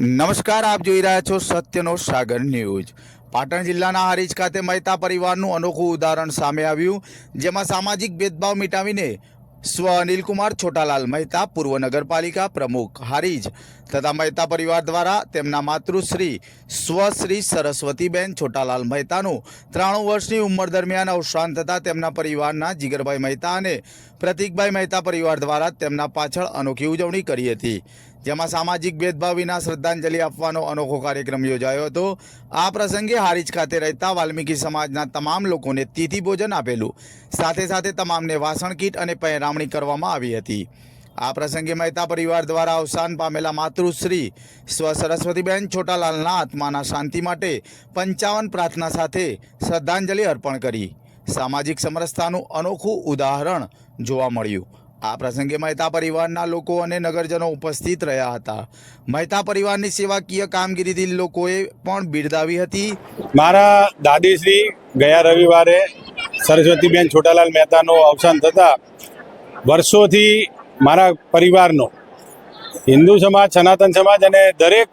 નમસ્કાર, આપ જોઈ રહ્યા છો સત્યનો સાગર ન્યૂઝ. પાટણ જિલ્લાના હરીજ ખાતે મહેતા પરિવારનું અનોખું ઉદાહરણ સામે આવ્યું, જેમાં સામાજિક ભેદભાવ મિટાવીને સ્વ અનિલકુમાર છોટાલાલ મહેતા પૂર્વ નગરપાલિકા પ્રમુખ હારીજ તથા મહેતા પરિવાર દ્વારા તેમના માતૃશ્રી સ્વશ્રી સરસ્વતીબેન છોટાલાલ મહેતાનું ત્રાણું વર્ષની ઉંમર દરમિયાન અવસાન થતાં તેમના પરિવારના જીગરભાઈ મહેતા અને પ્રતિકભાઈ મહેતા પરિવાર દ્વારા તેમના પાછળ અનોખી ઉજવણી કરી હતી. જેમાં સામાજિક ભેદભાવ વિના શ્રદ્ધાંજલિ આપવાનો અનોખો કાર્યક્રમ યોજાયો હતો. આ પ્રસંગે હારીજ ખાતે રહેતા વાલ્મીકી સમાજના તમામ લોકોને તિથિ ભોજન આપેલું. સાથે સાથે તમામને વાસણ કીટ અને પહેરામણી કરવામાં આવી હતી. આ પ્રસંગે મહેતા પરિવાર દ્વારા અવસાન પામેલા માતૃશ્રી સ્વ સરસ્વતીબેન છોટાલાલના આત્માના શાંતિ માટે પંચાવન પ્રાર્થના સાથે શ્રદ્ધાંજલિ અર્પણ કરી. સામાજિક સમરસતાનું અનોખું ઉદાહરણ જોવા મળ્યું. આ પ્રસંગે મહેતા પરિવારના લોકો અને નગરજનો ઉપસ્થિત રહ્યા હતા. મહેતા પરિવારની સેવાકીય કામગીરીથી લોકોએ પણ બિરદાવી હતી. મારા દાદીશ્રી ગયા રવિવારે સરસ્વતીબેન છોટાલાલ મહેતાનું અવસાન થતાં વર્ષોથી મારા પરિવારનો હિન્દુ સમાજ, સનાતન સમાજ અને દરેક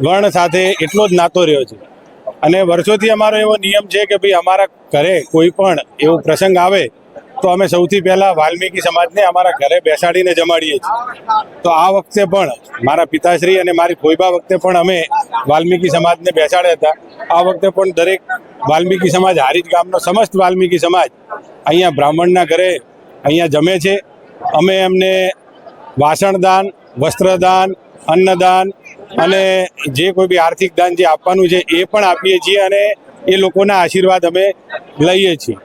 વર્ણ સાથે એટલો જ નાતો રહ્યો છે. અને વર્ષોથી અમારો એવો નિયમ છે કે ભાઈ અમારા ઘરે કોઈ પણ એવો પ્રસંગ આવે તો અમે સૌથી પહેલાં વાલ્મીકી સમાજને અમારા ઘરે બેસાડીને જમાડીએ છીએ. તો આ વખતે પણ મારા પિતાશ્રી અને મારી કોઈબા વખતે પણ અમે વાલ્મીકી સમાજને બેસાડ્યા હતા. આ વખતે પણ દરેક વાલ્મીકી સમાજ, હારીજ ગામનો સમસ્ત વાલ્મીકી સમાજ અહીંયા બ્રાહ્મણના ઘરે અહીંયા જમે છે. અમે એમને વાસણદાન, વસ્ત્રદાન, અન્નદાન અને જે કોઈ બી આર્થિક દાન જે આપવાનું છે એ પણ આપીએ છીએ અને એ લોકોના આશીર્વાદ અમે લઈએ છીએ.